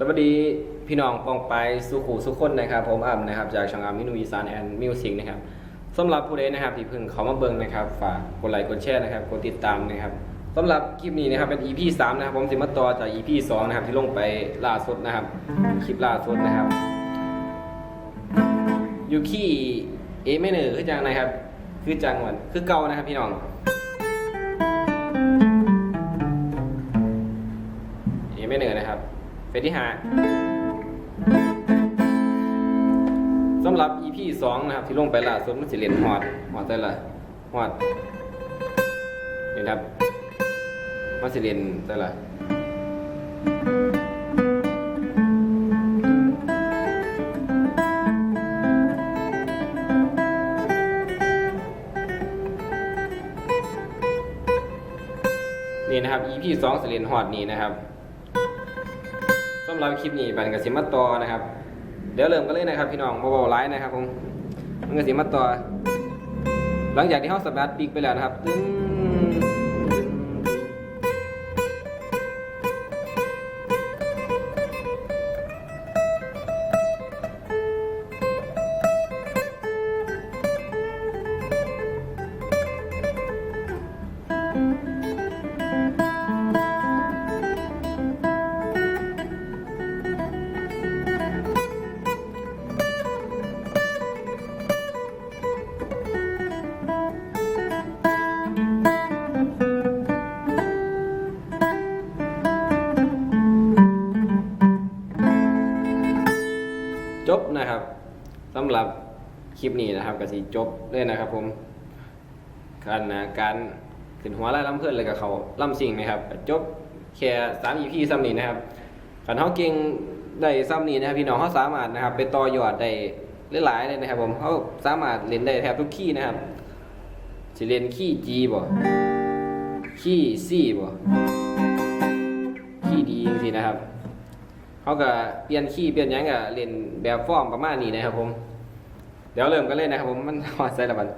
สวัสดีพี่น้องปองไปสุขูสุขคนนะครับ ผมอ่ำนะครับจากช่องอ่ำมินูอีสานแอนด์มิวสิกนะครับสำหรับผู้ใดนะครับที่เพิ่งเขามาเบิ่งนะครับฝากกดไลค์กดแชร์นะครับกดติดตามนะครับสำหรับคลิปนี้นะครับเป็น EP 3นะครับผมสิมาต่อจาก EP 2นะครับที่ลงไปล่าสุดนะครับคลิปล่าสุดนะครับยูคีเอไม่เหนือคือจังนะครับ คือจังหวันคือเก่านะครับพี่น้องเอไม่เหนือนะครับ เฟสที่ห้าสำหรับ EP สองนะครับ ที่ลงไปล่าสุดมันสิเรียนฮอดฮอดได้ละฮอดนี่นครับมันสิเรียนได้ละนี่นะครับ EP สองสิเรียนฮอดนี่นะครับำหรับคลิปนี้บันกับสิมาต่อนะครับ เดี๋ยวเริ่มกันเลยนะครับ พี่น้องเบาๆไลฟ์นะครับผมมันกับสิมาต่อ หลังจากที่เขาสตาร์ทปีกไปแล้วนะครับตึ้ง จบนะครับสำหรับคลิปนี้นะครับกับสิจบเลยนะครับผมการนะการขึ้นหัวไล่ลำเพื่อนเลยกับเขาล่ำสิ่งนะครับจบแค่สาม EP ซ้ำนี้นะครับขันเขาเก่งได้ซ้ำนี้นะครับพี่น้องเขาสามารถนะครับไปต่อยอดได้หลายๆเลยนะครับผมเขาสามารถเล่นได้แทบทุกขี้นะครับสิเล่นขี้จีบ่ขี้ซี่บ่ขี้ดีจริงๆนะครับ เขาก็เปลี่ยนขี้เปลี่ยนยังก็เล่นแบบฟอร์มประมาณนี้นะครับผม เดี๋ยวเริ่มกันเลยนะครับผมมันหอดใส่ละบัน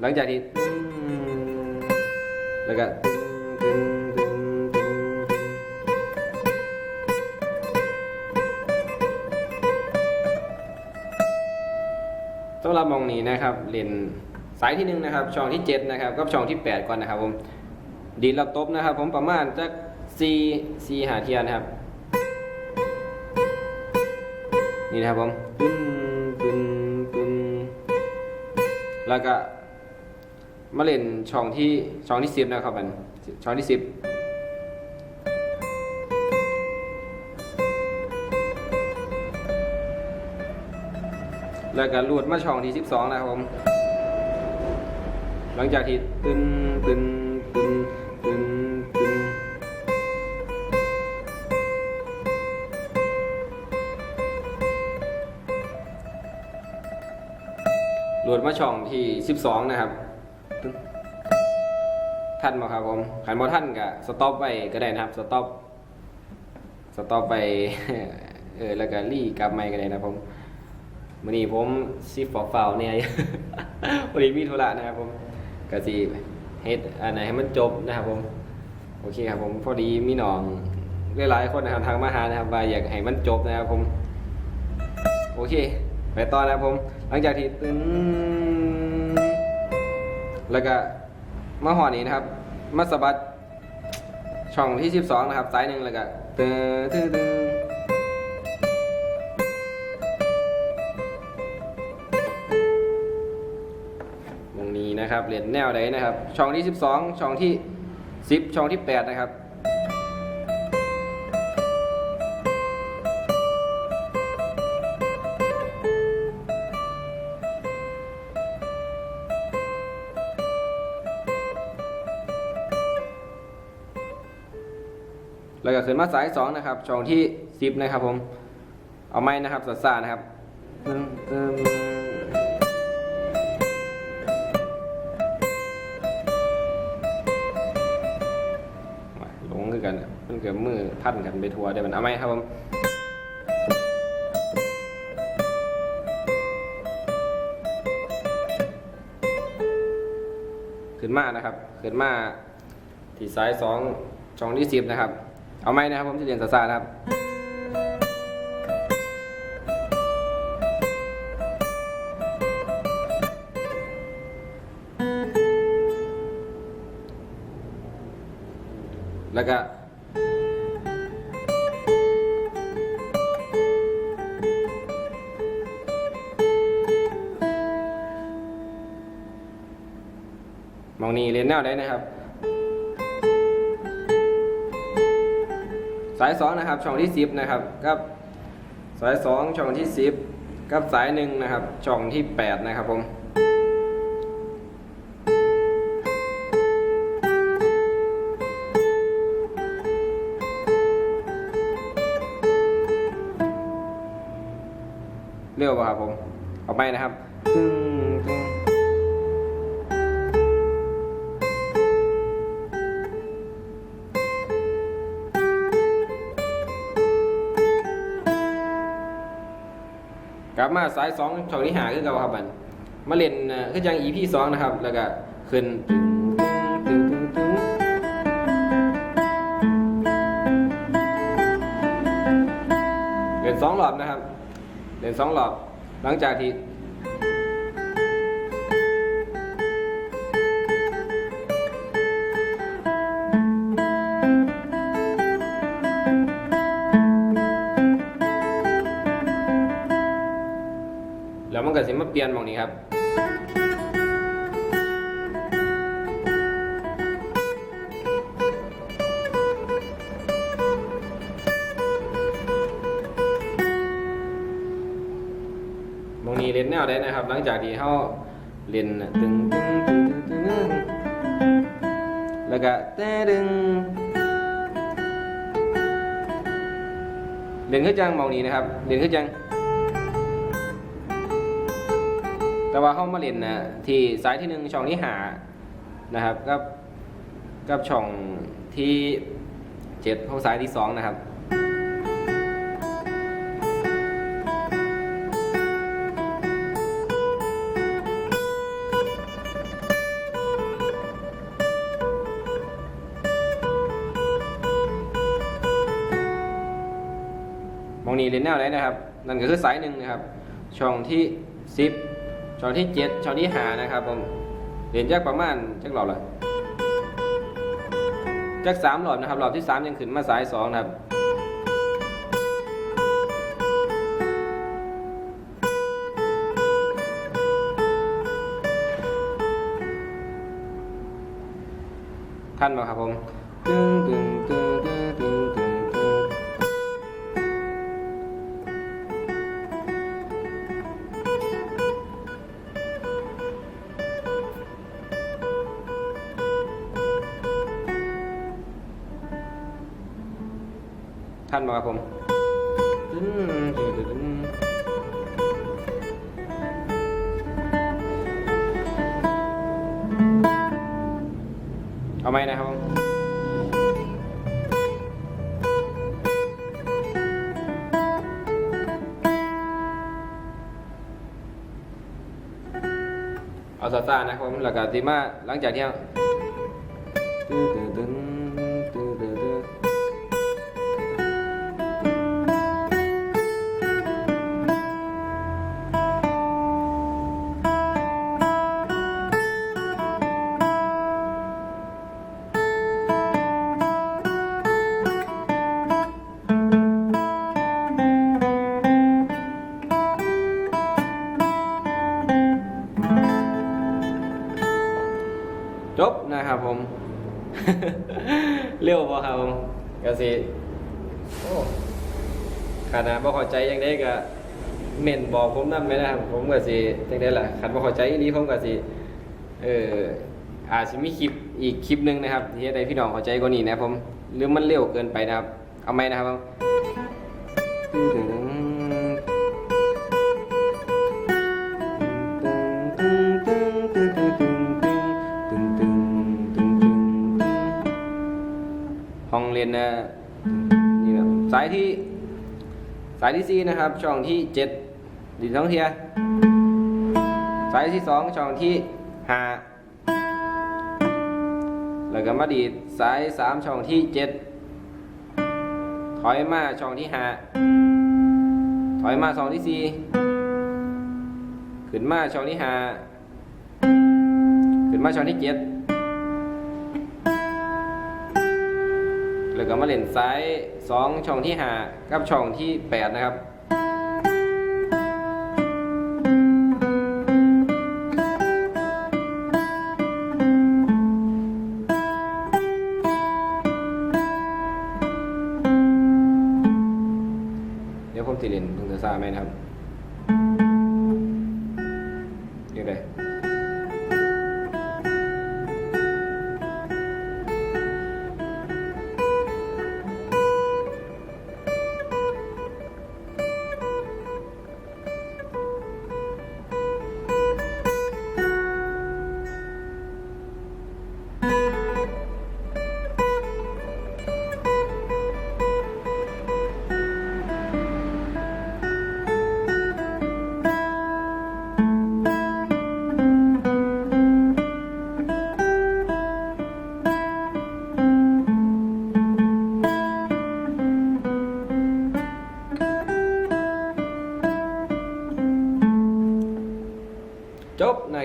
หลังจากที่แล้วก็ตึ้งตึ้งตึ้งตึ้งสำหรับมองนี้นะครับเล่นสายที่หนึ่งนะครับช่องที่เจ็ดนะครับกับช่องที่แปดก่อนนะครับผมดีดเราตบนะครับ ผมประมาณจะสี่สี่หาเทียนนะครับ นี่นะครับผมปึ้นปึ้นปึ้นแล้วก็มาเล่นช่องที่ช่องที่สิบนะครับมันช่องที่สิบแล้วก็ลูดมาช่องที่สิบสองนะครับผมหลังจากที่ตึ้นตึ้นตึ้นตึ้น มาช่องที่ 12 นะครับท่านมาครับผมขันบอท่านกับสต็อปไปก็ได้นะครับ สต็อป สต็อปไป เออ แล้วก็รีกลับไม่ก็ได้นะผมวันนี้ผมซิฟฟอร์ฟาเนี่ยวันนี้มีธุระนะครับผมก็สิเฮ็ดอันไหนให้มันจบนะครับผม โอเคครับผม พอดีมีน้องหลายๆคนนะครับทางมาหานะครับว่าอยากให้มันจบนะครับผม โอเค ไปต่อนะครับผม หลังจากที่ตึ้งแล้วก็มาหอนี้นะครับ มาสะบัดช่องที่ 12 นะครับสายหนึ่งแล้วก็ตึ้งตึ้งตึ้งวงนี้นะครับเรียนแนวไหนนะครับ ช่องที่ 12 ช่องที่ 10 ช่องที่ 8 นะครับ แล้วก็ขึ้นมาสายสองนะครับช่องที่สิบนะครับผม เอาไม้นะครับสัสานะครับตึ้งตึ้งลงคือกันมันเกิดมือพันกันไปทัวร์ได้มันเอาไหมครับผมขึ้นมานะครับขึ้นมาที่สายสองช่องที่สิบนะครับ เอาไหมนะครับผมจะเรียนซาซานะครับแล้วก็มองนี่เรียนแนวได้นะครับ สายสองนะครับช่องที่สิบนะครับกับสายสองช่องที่สิบกับสายหนึ่งนะครับช่องที่แปดนะครับผมเร็วป่ะครับผม เอาไปนะครับ ลับมาสายสองช่องที่หาคือเก่าครับมันมาเล่นคือยัง EP สองนะครับ แล้วก็ขึ้นเล่นสองรอบนะครับ เล่นสองรอบ หลังจากที่ เปลี่ยนมองนี้ครับ มองนี้เล่นแนวได้นะครับ หลังจากที่เขาเล่นตึงตึงตึงตึงตึงแล้วก็แต่ดึงเล่นขึ้นจังมองนี้นะครับเล่นขึ้นจัง แต่ว่าเข้ามาเล่นนะที่สายที่หนึ่งช่องที่หานะครับกับกับช่องที่เจ็ดของสายที่สองนะครับมองนี้เล่นแนวไหนนะครับ นั่นก็คือสายหนึ่งนะครับ ช่องที่สิบ ช่องที่เจ็ดช่องที่หานะครับผมเรียนจากประมาณจักหลอบละจากสามหลอบนะครับหลอบที่สามยังขึ้นมาสายสองนะครับท่านมาครับผมตึงตึงตึงตึง ท่านมาครับผมเอาไหมนะครับผมเอาซาซานะครับผมแล้วก็ตีมาหลังจากที่เราตึ้ง เร็วพอครับผมก็สิโอ้ขนาดบ่เข้าใจยังได้ก็เม่นบอกผมนำไหมนะครับ ผมก็สิจังได้ล่ะคันบ่เข้าใจอีหลีผมก็สิเอออาจจะมีคลิปอีกคลิปหนึงนะครับที่ให้พี่น้องเข้าใจกว่านี้นะผมหรือมันเร็วเกินไปนะครับ เอาไหมนะครับ เรียนนะนี่นะสายที่สายที่สี่นะครับ ช่องที่เจ็ดดีท้องเทีย สายที่สองช่องที่ห้าแล้วก็มาดีดสายสามช่องที่เจ็ดถอยมาช่องที่ห้าถอยมาช่องที่สี่ขึ้นมาช่องที่ห้าขึ้นมาช่องที่เจ็ด แล้วก็มาเล่นซ้ายสองช่องที่ห้ากับช่องที่แปดนะครับ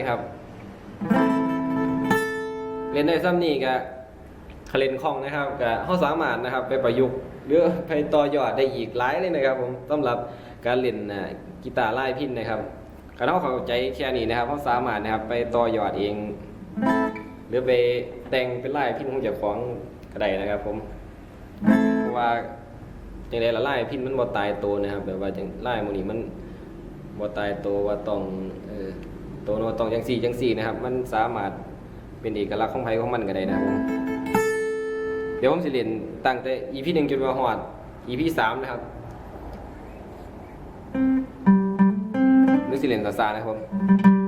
ครับเล่นได้ซ้ำนี่ก็คเล่นคล่องนะครับก็เขาสามารถนะครับไปประยุกต์หรือไปต่อยอดได้อีกหลายเลยนะครับ ผมสำหรับการเล่นกีตาร์ไล่พินนะครับการเขาเข้าใจแค่นี้นะครับเขาสามารถนะครับไปต่อยอดเอง หรือไปแต่งเป็นไล่พินของเจ้าของก็ได้นะครับ ผมเพราะว่าจังไดละไล่พินมันบ่ตายตัวนะครับ แบบว่าจังไล่หมื้นี้มันบ่ตายตัวว่าต้องเออ ตัวโนต้องจังซี่จังซี่นะครับ มันสามารถเป็นเอกลักษณ์ของไผของมันก็ได้นะครับผมเดี๋ยวผมสิเรียนตั้งแต่ EP 1จนมาฮอด EP 3นะครับนึกสิเรียนซาๆนะครับผม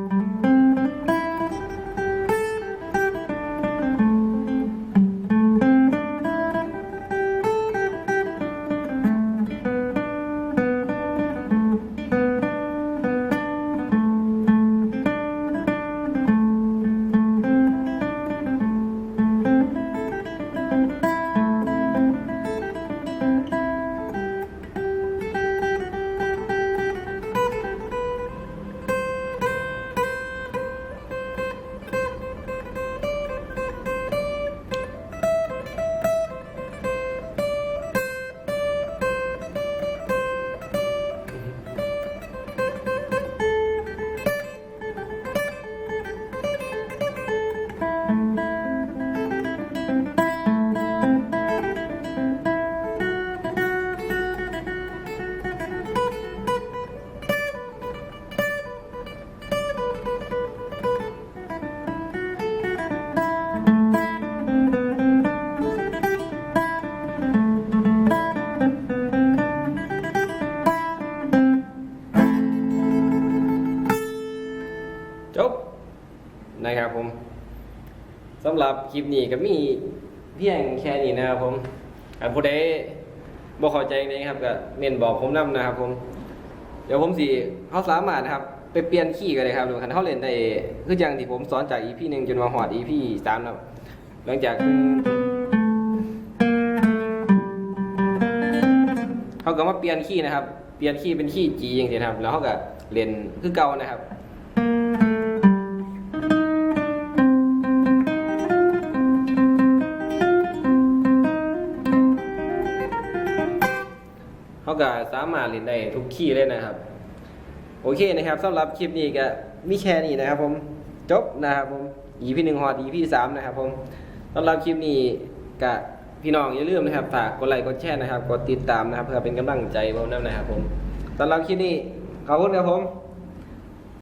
รับคลิปนี้ก็มีเพียงแค่นี้นะครับผมอันผู้ใดบ่เข้าใจนะครับก็เน้นบอกผมนํนะครับ ผม เดี๋ยวผมสิเขาสามารถนะครับ ไปเปลี่ยนคีย์กันเลยครับหรือคันเขาเล่นได้คืออย่างที่ผมสอนจาก EP หนึ่งจนมาหอด EP สามนะครับหลังจากเขาก็มาเปลี่ยนคีย์นะครับ เปลี่ยนคีย์เป็นคีย์ G อย่างเงี้ยครับ แล้วเขาก็เล่นคือเก่านะครับ ก็สามารถเล่นได้ทุกคีย์เลยนะครับ โอเคนะครับสำหรับคลิปนี้ก็มีแค่นี้นะครับ ผมจบนะครับผม EP หนึ่งฮอด EP สามนะครับ ผมสำหรับคลิปนี้ก็พี่น้องอย่าลืมนะครับฝากกดไลค์กดแชร์นะครับกดติดตามนะครับ เพื่อเป็นกำลังใจผมนะครับผมสำหรับคลิปนี้ขอบคุณครับผม